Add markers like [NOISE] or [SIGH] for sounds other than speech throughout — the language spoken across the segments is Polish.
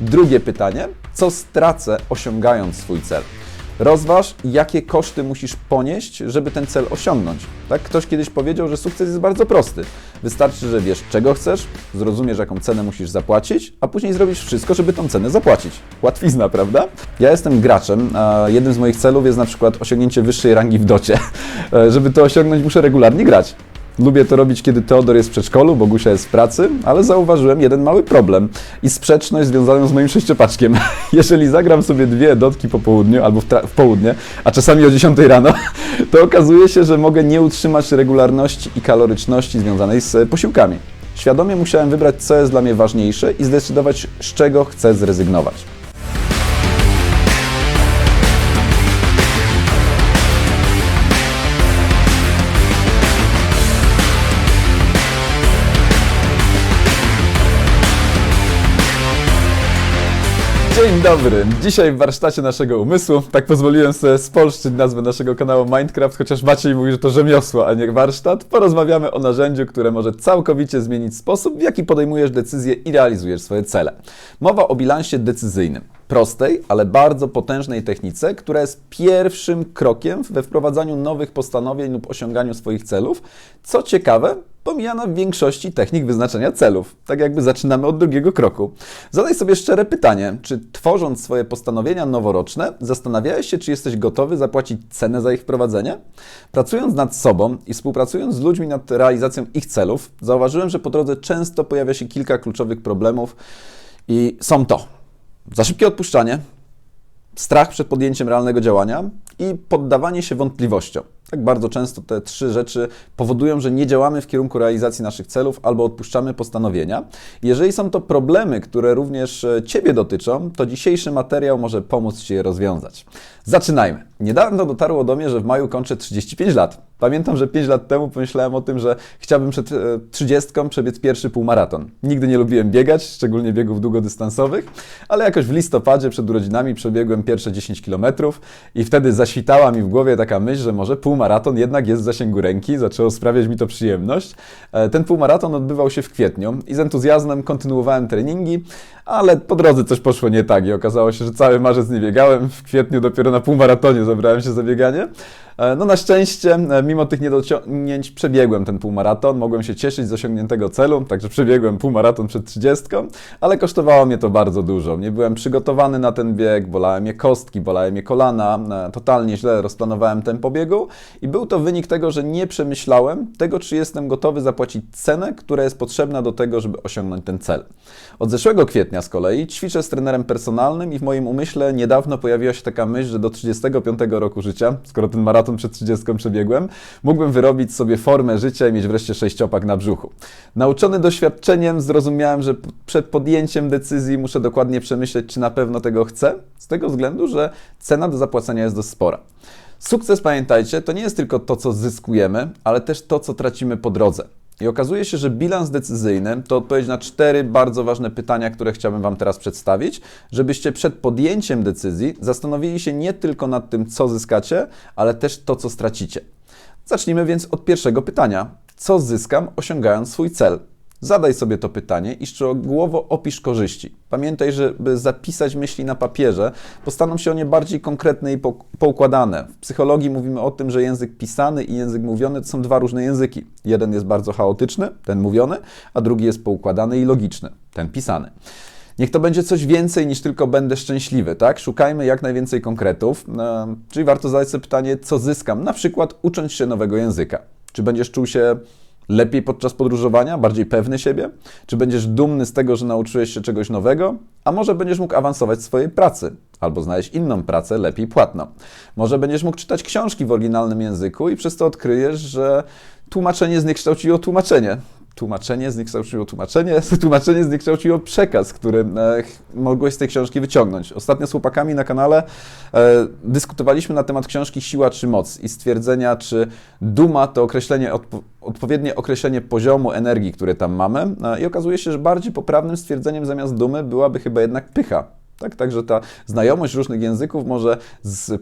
Drugie pytanie, co stracę osiągając swój cel? Rozważ, jakie koszty musisz ponieść, żeby ten cel osiągnąć. Tak? Ktoś kiedyś powiedział, że sukces jest bardzo prosty. Wystarczy, że wiesz, czego chcesz, zrozumiesz, jaką cenę musisz zapłacić, a później zrobisz wszystko, żeby tą cenę zapłacić. Łatwizna, prawda? Ja jestem graczem, a jednym z moich celów jest na przykład osiągnięcie wyższej rangi w docie. [LAUGHS] E, żeby to osiągnąć, muszę regularnie grać. Lubię to robić, kiedy Teodor jest w przedszkolu, Bogusia jest w pracy, ale zauważyłem jeden mały problem i sprzeczność związaną z moim sześciopaczkiem. [LAUGHS] Jeżeli zagram sobie dwie dotki po południu albo w, w południe, a czasami o 10 rano, [LAUGHS] to okazuje się, że mogę nie utrzymać regularności i kaloryczności związanej z posiłkami. Świadomie musiałem wybrać, co jest dla mnie ważniejsze i zdecydować, z czego chcę zrezygnować. Dzień dobry. Dzisiaj w warsztacie naszego umysłu, tak pozwoliłem sobie spolszczyć nazwę naszego kanału Minecraft, chociaż Maciej mówi, że to rzemiosło, a nie warsztat. Porozmawiamy o narzędziu, które może całkowicie zmienić sposób, w jaki podejmujesz decyzje i realizujesz swoje cele. Mowa o bilansie decyzyjnym. Prostej, ale bardzo potężnej technice, która jest pierwszym krokiem we wprowadzaniu nowych postanowień lub osiąganiu swoich celów. Co ciekawe, pomijana w większości technik wyznaczenia celów. Tak jakby zaczynamy od drugiego kroku. Zadaj sobie szczere pytanie, czy tworząc swoje postanowienia noworoczne, zastanawiałeś się, czy jesteś gotowy zapłacić cenę za ich wprowadzenie? Pracując nad sobą i współpracując z ludźmi nad realizacją ich celów, zauważyłem, że po drodze często pojawia się kilka kluczowych problemów i są to za szybkie odpuszczanie, strach przed podjęciem realnego działania i poddawanie się wątpliwościom. Tak bardzo często te trzy rzeczy powodują, że nie działamy w kierunku realizacji naszych celów albo odpuszczamy postanowienia. Jeżeli są to problemy, które również e, Ciebie dotyczą, to dzisiejszy materiał może pomóc Ci je rozwiązać. Zaczynajmy. Niedawno dotarło do mnie, że w maju kończę 35 lat. Pamiętam, że 5 lat temu pomyślałem o tym, że chciałbym przed e, 30 przebiec pierwszy półmaraton. Nigdy nie lubiłem biegać, szczególnie biegów długodystansowych, ale jakoś w listopadzie przed urodzinami przebiegłem pierwsze 10 km i wtedy zaświtała mi w głowie taka myśl, że może półmaraton jednak jest w zasięgu ręki, zaczęło sprawiać mi to przyjemność. E, Ten półmaraton odbywał się w kwietniu i z entuzjazmem kontynuowałem treningi, ale po drodze coś poszło nie tak i okazało się, że cały marzec nie biegałem, w kwietniu dopiero na półmaratonie zabrałem się za bieganie. E, No na szczęście, e, mimo tych niedociągnięć, przebiegłem ten półmaraton, mogłem się cieszyć z osiągniętego celu, także przebiegłem półmaraton przed 30, ale kosztowało mnie to bardzo dużo. Nie byłem przygotowany na ten bieg, bolałem mnie kostki, bolałem mnie kolana, e, totalnie źle rozplanowałem tempo biegu i był to wynik tego, że nie przemyślałem tego, czy jestem gotowy zapłacić cenę, która jest potrzebna do tego, żeby osiągnąć ten cel. Od zeszłego kwietnia z kolei ćwiczę z trenerem personalnym i w moim umyśle niedawno pojawiła się taka myśl, że do 35 roku życia, skoro ten maraton przed 30 przebiegłem, mógłbym wyrobić sobie formę życia i mieć wreszcie sześciopak na brzuchu. Nauczony doświadczeniem zrozumiałem, że przed podjęciem decyzji muszę dokładnie przemyśleć, czy na pewno tego chcę, z tego względu, że cena do zapłacenia jest dość spora. Sukces, pamiętajcie, to nie jest tylko to, co zyskujemy, ale też to, co tracimy po drodze. I okazuje się, że bilans decyzyjny to odpowiedź na cztery bardzo ważne pytania, które chciałbym Wam teraz przedstawić, żebyście przed podjęciem decyzji zastanowili się nie tylko nad tym, co zyskacie, ale też to, co stracicie. Zacznijmy więc od pierwszego pytania. Co zyskam, osiągając swój cel? Zadaj sobie to pytanie i szczegółowo opisz korzyści. Pamiętaj, żeby zapisać myśli na papierze, bo staną się one bardziej konkretne i po- poukładane. W psychologii mówimy o tym, że język pisany i język mówiony to są dwa różne języki. Jeden jest bardzo chaotyczny, ten mówiony, a drugi jest poukładany i logiczny, ten pisany. Niech to będzie coś więcej niż tylko będę szczęśliwy, tak? Szukajmy jak najwięcej konkretów, e, czyli warto zadać sobie pytanie, co zyskam, na przykład ucząc się nowego języka. Czy będziesz czuł się lepiej podczas podróżowania, bardziej pewny siebie? Czy będziesz dumny z tego, że nauczyłeś się czegoś nowego? A może będziesz mógł awansować w swojej pracy? Albo znaleźć inną pracę, lepiej płatną. Może będziesz mógł czytać książki w oryginalnym języku i przez to odkryjesz, że tłumaczenie zniekształciło tłumaczenie. Tłumaczenie zniekształciło tłumaczenie, [LAUGHS] tłumaczenie zniekształciło przekaz, który e, mogłeś z tej książki wyciągnąć. Ostatnio z chłopakami na kanale e, dyskutowaliśmy na temat książki Siła czy Moc i stwierdzenia, czy duma to określenie, odpo, odpowiednie określenie poziomu energii, który tam mamy. E, I okazuje się, że bardziej poprawnym stwierdzeniem zamiast dumy byłaby chyba jednak pycha. Tak, także ta znajomość różnych języków może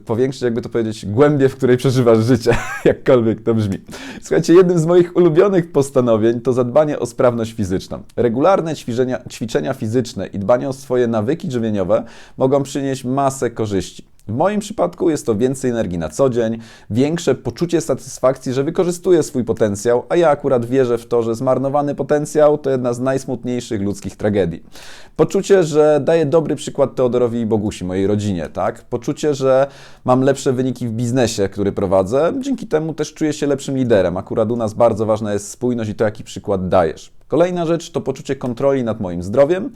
powiększyć, jakby to powiedzieć, głębię, w której przeżywasz życie, [LAUGHS] jakkolwiek to brzmi. Słuchajcie, jednym z moich ulubionych postanowień to zadbanie o sprawność fizyczną. Regularne ćwiczenia, ćwiczenia fizyczne i dbanie o swoje nawyki żywieniowe mogą przynieść masę korzyści. W moim przypadku jest to więcej energii na co dzień, większe poczucie satysfakcji, że wykorzystuję swój potencjał, a ja akurat wierzę w to, że zmarnowany potencjał to jedna z najsmutniejszych ludzkich tragedii. Poczucie, że daję dobry przykład Teodorowi i Bogusi, mojej rodzinie, tak? Poczucie, że mam lepsze wyniki w biznesie, który prowadzę, dzięki temu też czuję się lepszym liderem. Akurat u nas bardzo ważna jest spójność i to, jaki przykład dajesz. Kolejna rzecz to poczucie kontroli nad moim zdrowiem.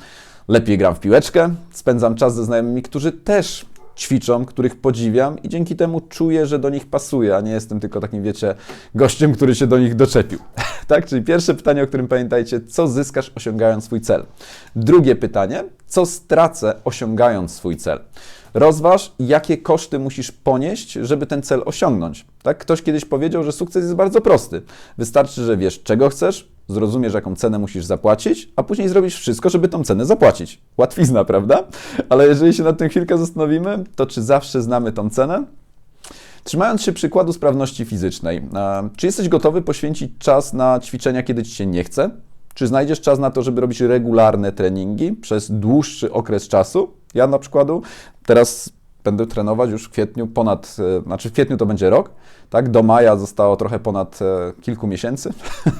Lepiej gram w piłeczkę, spędzam czas ze znajomymi, którzy też ćwiczą, których podziwiam i dzięki temu czuję, że do nich pasuję, a nie jestem tylko takim, wiecie, gościem, który się do nich doczepił. [LAUGHS] tak? Czyli pierwsze pytanie, o którym pamiętajcie, co zyskasz osiągając swój cel? Drugie pytanie, co stracę osiągając swój cel? Rozważ, jakie koszty musisz ponieść, żeby ten cel osiągnąć. Tak? Ktoś kiedyś powiedział, że sukces jest bardzo prosty. Wystarczy, że wiesz, czego chcesz, zrozumiesz, jaką cenę musisz zapłacić, a później zrobisz wszystko, żeby tą cenę zapłacić. Łatwizna, prawda? Ale jeżeli się nad tym chwilkę zastanowimy, to czy zawsze znamy tą cenę? Trzymając się przykładu sprawności fizycznej, czy jesteś gotowy poświęcić czas na ćwiczenia, kiedy ci się nie chce? Czy znajdziesz czas na to, żeby robić regularne treningi przez dłuższy okres czasu? Ja na przykładu teraz będę trenować już w kwietniu ponad, e, znaczy w kwietniu to będzie rok, tak? Do maja zostało trochę ponad e, kilku miesięcy,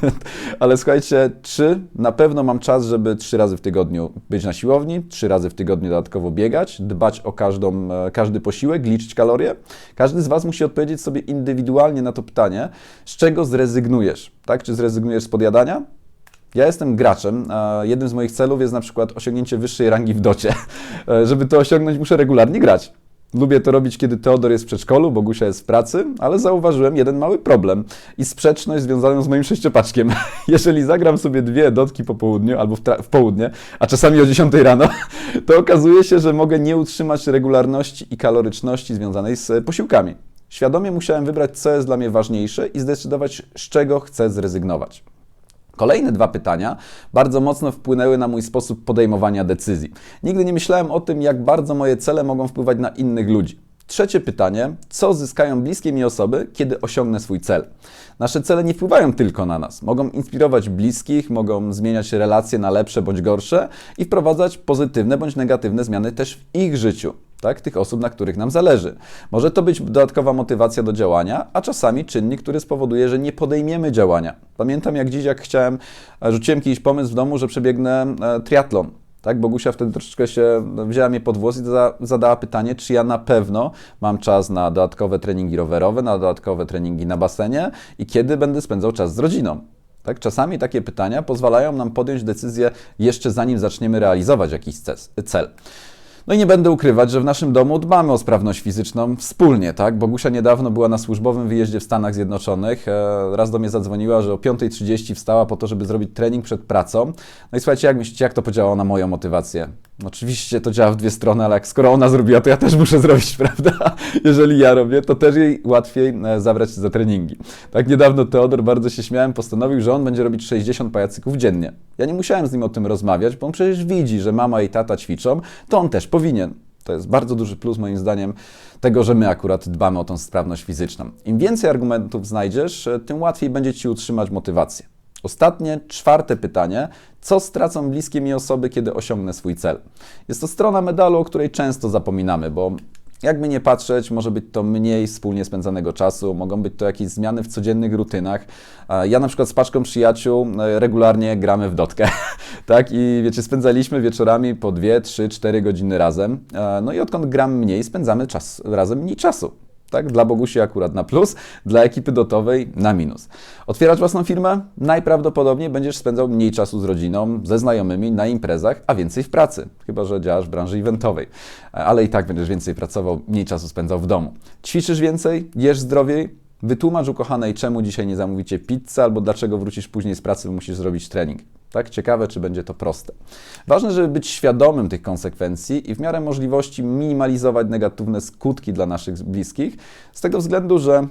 [LAUGHS] ale słuchajcie, czy na pewno mam czas, żeby trzy razy w tygodniu być na siłowni, trzy razy w tygodniu dodatkowo biegać, dbać o każdą, e, każdy posiłek, liczyć kalorie? Każdy z Was musi odpowiedzieć sobie indywidualnie na to pytanie, z czego zrezygnujesz, tak? Czy zrezygnujesz z podjadania? Ja jestem graczem, jednym z moich celów jest na przykład osiągnięcie wyższej rangi w docie. [LAUGHS] Żeby to osiągnąć, muszę regularnie grać. Lubię to robić, kiedy Teodor jest w przedszkolu, Bogusia jest w pracy, ale zauważyłem jeden mały problem i sprzeczność związaną z moim sześciopaczkiem. [LAUGHS] Jeżeli zagram sobie dwie dotki po południu albo w, w, południe, a czasami o 10 rano, [LAUGHS] to okazuje się, że mogę nie utrzymać regularności i kaloryczności związanej z posiłkami. Świadomie musiałem wybrać, co jest dla mnie ważniejsze i zdecydować, z czego chcę zrezygnować. Kolejne dwa pytania bardzo mocno wpłynęły na mój sposób podejmowania decyzji. Nigdy nie myślałem o tym, jak bardzo moje cele mogą wpływać na innych ludzi. Trzecie pytanie: co zyskają bliskie mi osoby, kiedy osiągnę swój cel? Nasze cele nie wpływają tylko na nas. Mogą inspirować bliskich, mogą zmieniać relacje na lepsze bądź gorsze i wprowadzać pozytywne bądź negatywne zmiany też w ich życiu tak, tych osób, na których nam zależy. Może to być dodatkowa motywacja do działania, a czasami czynnik, który spowoduje, że nie podejmiemy działania. Pamiętam jak dziś, jak chciałem, e, rzuciłem jakiś pomysł w domu, że przebiegnę e, triatlon. Tak, Bogusia wtedy troszeczkę się wzięła mnie pod włos i zadała pytanie, czy ja na pewno mam czas na dodatkowe treningi rowerowe, na dodatkowe treningi na basenie i kiedy będę spędzał czas z rodziną. Tak? Czasami takie pytania pozwalają nam podjąć decyzję jeszcze zanim zaczniemy realizować jakiś cel. No i nie będę ukrywać, że w naszym domu dbamy o sprawność fizyczną wspólnie, tak? Bogusia niedawno była na służbowym wyjeździe w Stanach Zjednoczonych. E, raz do mnie zadzwoniła, że o 5.30 wstała po to, żeby zrobić trening przed pracą. No i słuchajcie, jak myślicie, jak to podziałało na moją motywację? Oczywiście to działa w dwie strony, ale jak skoro ona zrobiła, to ja też muszę zrobić, [LAUGHS] prawda? Jeżeli ja robię, to też jej łatwiej e, zabrać za treningi. Tak niedawno Teodor, bardzo się śmiałem, postanowił, że on będzie robić 60 pajacyków dziennie. Ja nie musiałem z nim o tym rozmawiać, bo on przecież widzi, że mama i tata ćwiczą, to on też powinien. To jest bardzo duży plus moim zdaniem tego, że my akurat dbamy o tą sprawność fizyczną. Im więcej argumentów znajdziesz, e, tym łatwiej będzie Ci utrzymać motywację. Ostatnie, czwarte pytanie. Co stracą bliskie mi osoby, kiedy osiągnę swój cel? Jest to strona medalu, o której często zapominamy, bo jakby nie patrzeć, może być to mniej wspólnie spędzanego czasu, mogą być to jakieś zmiany w codziennych rutynach. Ja na przykład z paczką przyjaciół e, regularnie gramy w dotkę, [LAUGHS] tak? I wiecie, spędzaliśmy wieczorami po 2, 3, 4 godziny razem. No i odkąd gram mniej, spędzamy czas, razem mniej czasu. Tak? Dla Bogusi akurat na plus, dla ekipy dotowej na minus. Otwierać własną firmę? Najprawdopodobniej będziesz spędzał mniej czasu z rodziną, ze znajomymi, na imprezach, a więcej w pracy. Chyba, że działasz w branży eventowej. Ale i tak będziesz więcej pracował, mniej czasu spędzał w domu. Ćwiczysz więcej, jesz zdrowiej, Wytłumacz ukochanej, czemu dzisiaj nie zamówicie pizzy, albo dlaczego wrócisz później z pracy, bo musisz zrobić trening. Tak? Ciekawe, czy będzie to proste. Ważne, żeby być świadomym tych konsekwencji i w miarę możliwości minimalizować negatywne skutki dla naszych bliskich, z tego względu, że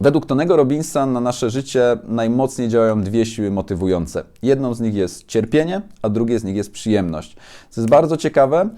Według Tonego Robinsa na nasze życie najmocniej działają dwie siły motywujące. Jedną z nich jest cierpienie, a drugie z nich jest przyjemność. Co jest bardzo ciekawe,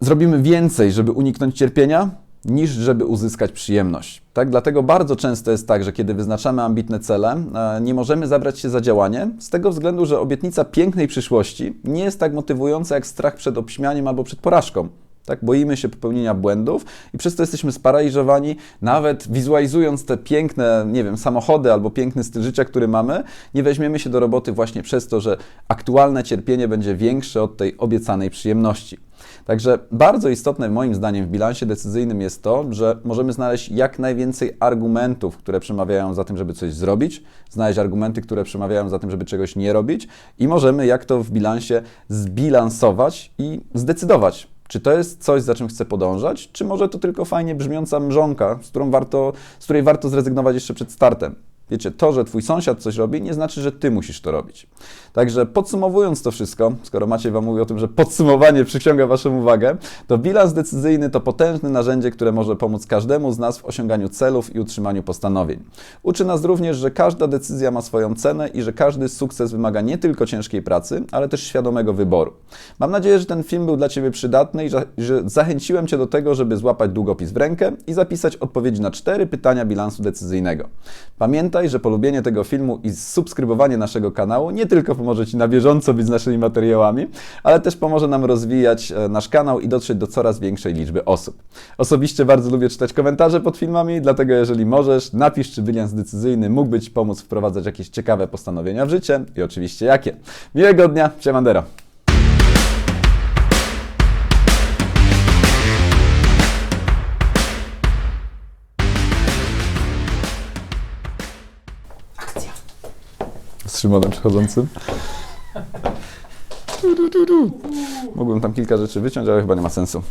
zrobimy więcej, żeby uniknąć cierpienia, niż żeby uzyskać przyjemność. Tak? Dlatego bardzo często jest tak, że kiedy wyznaczamy ambitne cele, e, nie możemy zabrać się za działanie, z tego względu, że obietnica pięknej przyszłości nie jest tak motywująca jak strach przed obśmianiem albo przed porażką. Tak, boimy się popełnienia błędów i przez to jesteśmy sparaliżowani, nawet wizualizując te piękne, nie wiem, samochody albo piękny styl życia, który mamy, nie weźmiemy się do roboty właśnie przez to, że aktualne cierpienie będzie większe od tej obiecanej przyjemności. Także bardzo istotne moim zdaniem w bilansie decyzyjnym jest to, że możemy znaleźć jak najwięcej argumentów, które przemawiają za tym, żeby coś zrobić, znaleźć argumenty, które przemawiają za tym, żeby czegoś nie robić i możemy jak to w bilansie zbilansować i zdecydować, czy to jest coś, za czym chcę podążać, czy może to tylko fajnie brzmiąca mrzonka, z, warto, z której warto zrezygnować jeszcze przed startem. Wiecie, to, że twój sąsiad coś robi, nie znaczy, że ty musisz to robić. Także podsumowując to wszystko, skoro Maciej wam mówi o tym, że podsumowanie przyciąga waszą uwagę, to bilans decyzyjny to potężne narzędzie, które może pomóc każdemu z nas w osiąganiu celów i utrzymaniu postanowień. Uczy nas również, że każda decyzja ma swoją cenę i że każdy sukces wymaga nie tylko ciężkiej pracy, ale też świadomego wyboru. Mam nadzieję, że ten film był dla ciebie przydatny i że, zachęciłem cię do tego, żeby złapać długopis w rękę i zapisać odpowiedzi na cztery pytania bilansu decyzyjnego. Pamiętaj, że polubienie tego filmu i subskrybowanie naszego kanału nie tylko pomoże Ci na bieżąco być z naszymi materiałami, ale też pomoże nam rozwijać e, nasz kanał i dotrzeć do coraz większej liczby osób. Osobiście bardzo lubię czytać komentarze pod filmami, dlatego jeżeli możesz, napisz, czy bilans decyzyjny mógłby Ci pomóc wprowadzać jakieś ciekawe postanowienia w życie i oczywiście jakie. Miłego dnia, siemandero! Szymonem przechodzącym. Mogłem tam kilka rzeczy wyciąć, ale chyba nie ma sensu.